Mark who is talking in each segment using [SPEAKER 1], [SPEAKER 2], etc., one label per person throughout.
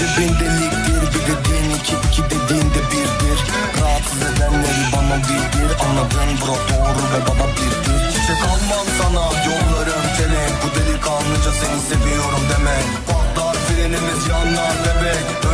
[SPEAKER 1] Bence bindeliktir bir dediğin iki iki dediğin de birdir Rahatsız edenleri bana bildir Anladın bro doğru ve baba birdir Çiçek almam sana yolları ötele. Bu delikanlıca seni seviyorum deme. Patlar frenimiz yanar bebek.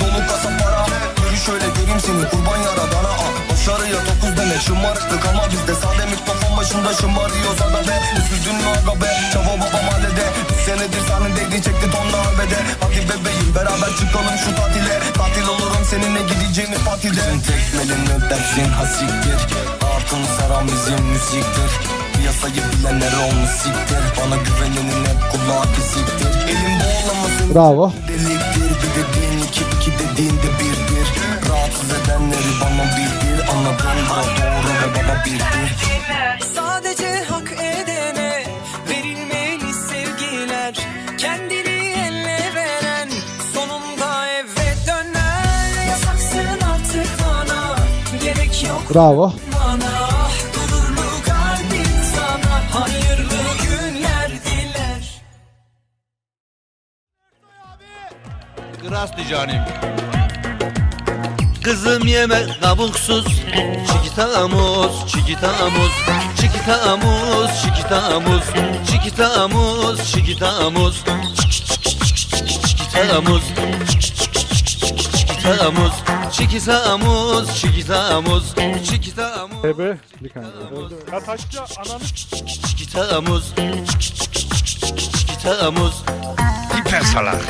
[SPEAKER 1] Dolu kasa para Yürü şöyle göreyim seni kurban yaradana ah. Başarıya dokuz deme şımarıklık ama bizde Sade mikrofon başında şımarıyoruz aga be. Üzüldün mü aga be? Çavo baba mahallede. Bir senedir sahnedeydi çekti tonla arbede. Hadi bebeğim beraber çıkalım şu tatile. Tatil olurum seninle gideceğimiz tatilde Bizim tekmelin ödersin hasiktir. Altın saran bizim müziktir. Piyasayı bilenler olmuş siktir. Bana güvenenin hep kulağı kesiktir Elim boğulamasın. Bravo. Deliktir bana bildir Anladın bro doğru ve baba bildir
[SPEAKER 2] Sadece hak edene verilmeli sevgiler. Kendini elle veren sonunda eve döner Yasaksın artık bana gerek yok Bravo. bana. Gururlu kalbin sana hayırlı günler diler.
[SPEAKER 3] Kırastı canim. Kızım yeme kabuksuz Çikitamuz, çikitamuz Çikitamuz, çikitamuz Çikitamuz, çikitamuz Çikitamuz Çikitamuz Çikitamuz, çikitamuz Çikitamuz TB bir tane. Ya
[SPEAKER 4] taşça ananı
[SPEAKER 3] Çikitamuz Çikitamuz Hiper salak.